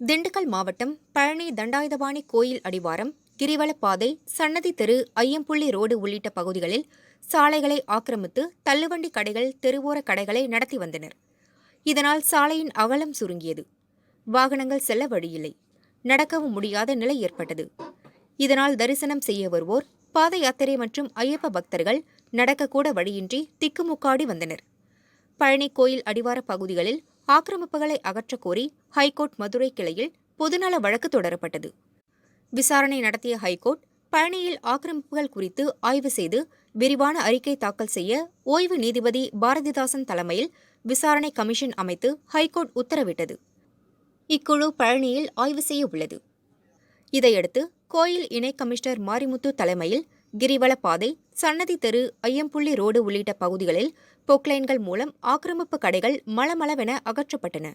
திண்டுக்கல் மாவட்டம் பழனி தண்டாயுதபாணி கோயில் அடிவாரம் கிரிவலப்பாதை சன்னதி தெரு ஐயம்புள்ளி ரோடு உள்ளிட்ட பகுதிகளில் சாலைகளை ஆக்கிரமித்து தள்ளுவண்டி கடைகள் தெருவோர கடைகளை நடத்தி வந்தனர். இதனால் சாலையின் அகலம் சுருங்கியது. வாகனங்கள் செல்ல வழியில்லை. நடக்கவும் முடியாத நிலை ஏற்பட்டது. இதனால் தரிசனம் செய்ய வருவோர் பாத யாத்திரை மற்றும் ஐயப்ப பக்தர்கள் நடக்கக்கூட வழியின்றி திக்குமுக்காடி வந்தனர். பழனி கோயில் அடிவார பகுதிகளில் ஆக்கிரமிப்புகளை அகற்றக் கோரி ஹைகோர்ட் மதுரை கிளையில் பொதுநல வழக்கு தொடரப்பட்டது. விசாரணை நடத்திய ஹைகோர்ட் பழனியில் ஆக்கிரமிப்புகள் குறித்து ஆய்வு செய்து விரிவான அறிக்கை தாக்கல் செய்ய ஓய்வு நீதிபதி பாரதிதாசன் தலைமையில் விசாரணை கமிஷன் அமைத்து ஹைகோர்ட் உத்தரவிட்டது. இக்குழு பழனியில் ஆய்வு செய்ய உள்ளது. இதையடுத்து கோயில் இணை கமிஷனர் மாரிமுத்து தலைமையில் கிரிவலப்பாதை சன்னதி தெரு ஐயம்புள்ளி ரோடு உள்ளிட்ட பகுதிகளில் பொக்லைன்கள் மூலம் ஆக்கிரமிப்பு கடைகள் மளமளவென அகற்றப்பட்டன.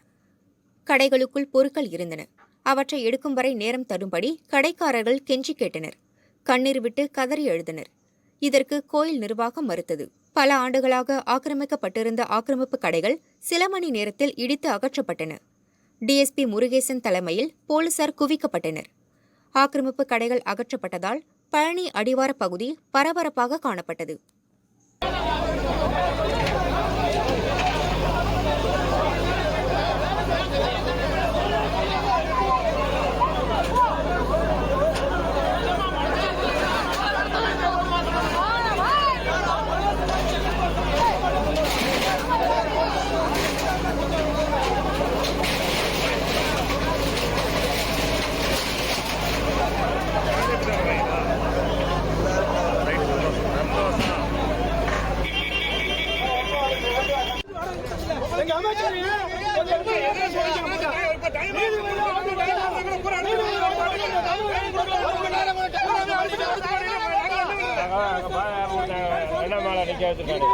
கடைகளுக்குள் பொருட்கள் இருந்தன. அவற்றை எடுக்கும் வரை நேரம் தரும்படி கடைக்காரர்கள் கெஞ்சி கேட்டனர். கண்ணீர் விட்டு கதறி எழுதினர் இதற்கு கோயில் நிர்வாகம் மறுத்தது. பல ஆண்டுகளாக ஆக்கிரமிக்கப்பட்டிருந்த ஆக்கிரமிப்பு கடைகள் சில மணி நேரத்தில் இடித்து அகற்றப்பட்டன. டிஎஸ்பி முருகேசன் தலைமையில் போலீசார் குவிக்கப்பட்டனர். ஆக்கிரமிப்பு கடைகள் அகற்றப்பட்டதால் பழனி அடிவார பகுதி பரபரப்பாக காணப்பட்டது. என்ன மேல நிக்க வச்சிருக்காரு?